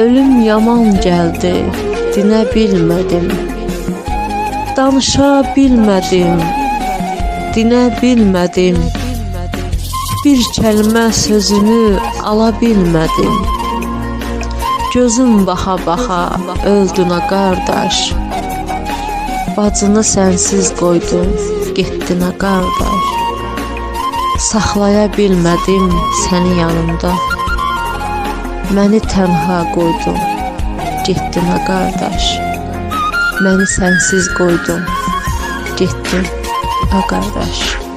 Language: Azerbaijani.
Ölüm yaman gəldi, dinə bilmədim. Danışa bilmədim, dinə bilmədim. Bir kəlmə sözünü ala bilmədim. Gözüm baxa-baxa öldün a qardaş. Bacını sənsiz qoydum, getdin a qardaş. Saxlaya bilmədim səni yanımda. Məni tənha qoydun, getdin a qardaş. Məni sənsiz qoydun, getdin a qardaş.